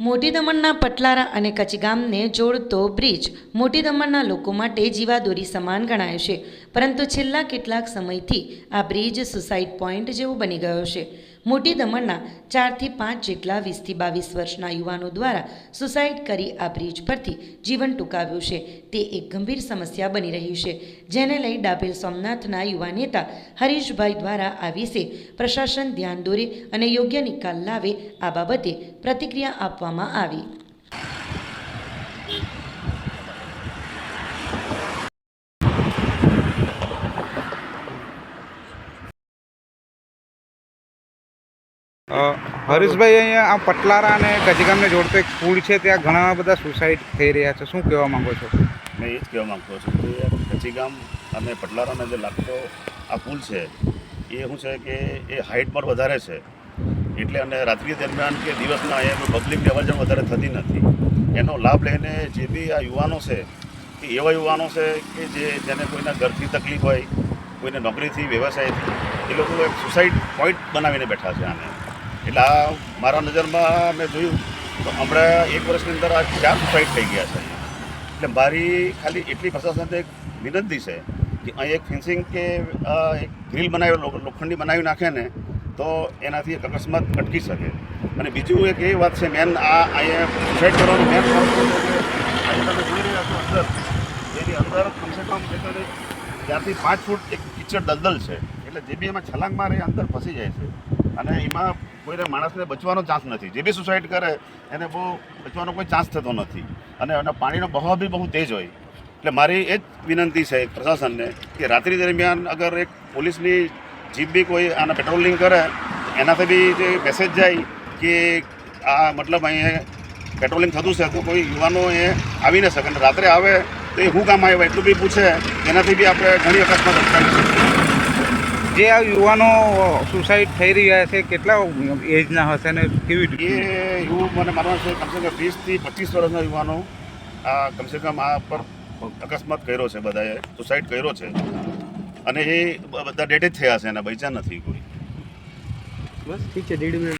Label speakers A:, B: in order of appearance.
A: મોટી દમણના પટલારા અને કચગામને જોડતો બ્રિજ મોટી દમણના લોકો માટે જીવાદોરી સમાન ગણાય છે. પરંતુ છેલ્લા કેટલાક સમયથી આ બ્રિજ સુસાઇડ પોઈન્ટ જેવો બની ગયો છે. મોટી દમણના ચારથી પાંચ જેટલા વીસથી બાવીસ વર્ષના યુવાનો દ્વારા સુસાઇડ કરી આ બ્રિજ પરથી જીવન ટૂંકાવ્યું છે. તે એક ગંભીર સમસ્યા બની રહી છે, જેને લઈ ડાભેલ સોમનાથના યુવા નેતા હરીશભાઈ દ્વારા આ વિશે પ્રશાસન ધ્યાન દોરે અને યોગ્ય નિકાલ લાવે આ બાબતે પ્રતિક્રિયા આપવામાં આવી.
B: હરીશભાઈ અહીંયા આ પટલારા અને ગજગામને જોડતો એક પુલ છે, ત્યાં ઘણા બધા સુસાઇડ થઈ રહ્યા છે. શું કહેવા માંગો છો?
C: મેં એ જ કહેવા માગતો છું કે કચીગામ અને પટલારાને જે લાગતો આ પુલ છે, એ શું છે કે એ હાઇટ પર વધારે છે. એટલે અને રાત્રિ દરમિયાન કે દિવસના અહીંયા પબ્લિકની અવર વધારે થતી નથી. એનો લાભ લઈને જે બી આ યુવાનો છે, કે એવા યુવાનો છે કે જે જેને કોઈના ઘરથી તકલીફ હોય, કોઈને નોકરીથી, વ્યવસાયથી, એ લોકો એક સુસાઇડ પોઈન્ટ બનાવીને બેઠા છે આને. એટલે આ મારા નજરમાં મેં જોયું તો હમણાં એક વર્ષની અંદર આ ચાર સુસાઇડ થઈ ગયા છે. એટલે મારી ખાલી એટલી પ્રશાસનને એક વિનંતી છે કે અહીં એક ફેન્સિંગ કે એક ગ્રીલ બનાવી લોખંડી બનાવી નાખે ને તો એનાથી એક અકસ્માત અટકી શકે. અને બીજું એક એ વાત છે મેન આ અહીંયા સુસાઇડ કરવાનું મેન તમે જોઈ રહ્યા છો અંદર એની અંદર કમસે કમ ચારથી પાંચ ફૂટ એક કિચડ દલદલ છે. એટલે જે બી એમાં છલાંગ મારે અંદર ફસી જાય છે. અને એમાં કોઈને માણસને બચવાનો ચાન્સ નથી. જે બી સુસાઇડ કરે, એને બહુ બચવાનો કોઈ ચાન્સ થતો નથી. અને એના પાણીનો બહાવ બી બહુ તેજ હોય. એટલે મારી એ જ વિનંતી છે પ્રશાસનને કે રાત્રિ દરમિયાન અગર એક પોલીસની જીપ બી કોઈ આને પેટ્રોલિંગ કરે, એનાથી બી જે મેસેજ જાય કે આ મતલબ અહીંયા પેટ્રોલિંગ થતું છે તો કોઈ યુવાનો એ આવી ન શકે. અને રાત્રે આવે તો એ શું કામ આવ્યા એટલું બી પૂછે, એનાથી બી આપણે ઘણી અકસ્માત અટકાવી શકીએ.
B: જે આ યુવાનો સુસાઇડ થઈ રહ્યા છે કેટલા એજના હશે ને કેવી
C: એ
B: રીતે
C: એવું મને માનવાનું છે કમસે કમ વીસથી પચીસ વર્ષના યુવાનો આ કમસે કમ આ પર અકસ્માત કર્યો છે બધાએ સુસાઇડ કર્યો છે. અને એ બધા ડેડ જ થયા છે એના બચ્યા નથી કોઈ.
B: બસ ઠીક છે